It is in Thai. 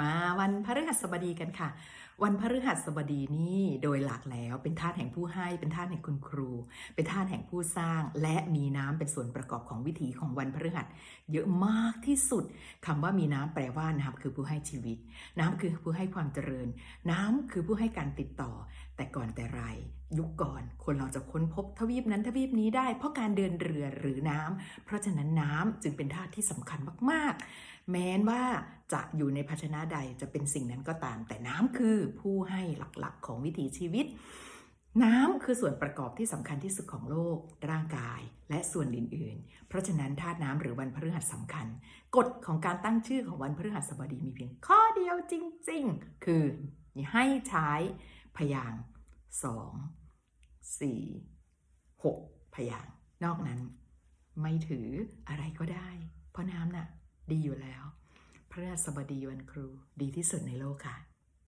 มาวันพฤหัสบดีกันค่ะ วันพฤหัสบดีนี่โดยหลักแล้วเป็นธาตุแห่งผู้ให้ เป็นธาตุแห่งคุณครู เป็นธาตุแห่งผู้สร้าง และมีน้ำเป็นส่วนประกอบของวิถีของวันพฤหัส เยอะมากที่สุดคำว่ามีน้ำแปลว่าน้ำคือผู้ให้ชีวิต น้ำคือผู้ให้ความเจริญ น้ำคือผู้ให้การติดต่อ แต่ก่อนแต่ไรยุคก่อนคนเราจะค้นพบทวีปนั้นทวีปนี้ได้ เพราะการเดินเรือหรือน้ำเพราะฉะนั้นน้ำจึงเป็นธาตุที่สำคัญมาก ๆ แม้นว่า จะอยู่ในภาชนะใดจะเป็นสิ่งนั้นก็ตาม แต่น้ำคือผู้ให้หลักๆของวิถีชีวิต น้ำคือส่วนประกอบที่สำคัญที่สุดของโลก ร่างกายและส่วนอื่นๆ เพราะฉะนั้นธาตุน้ำหรือวันพฤหัสสำคัญ กฎของการตั้งชื่อของวันพฤหัสบดีมีเพียงข้อเดียวจริง ๆ คือให้ใช้พยางสองสี่หกพยางนอกนั้น ไม่ถืออะไรก็ได้ เพราะน้ำน่ะดีอยู่แล้ว พระราสบดีวันครูดีที่สุดในโลกค่ะ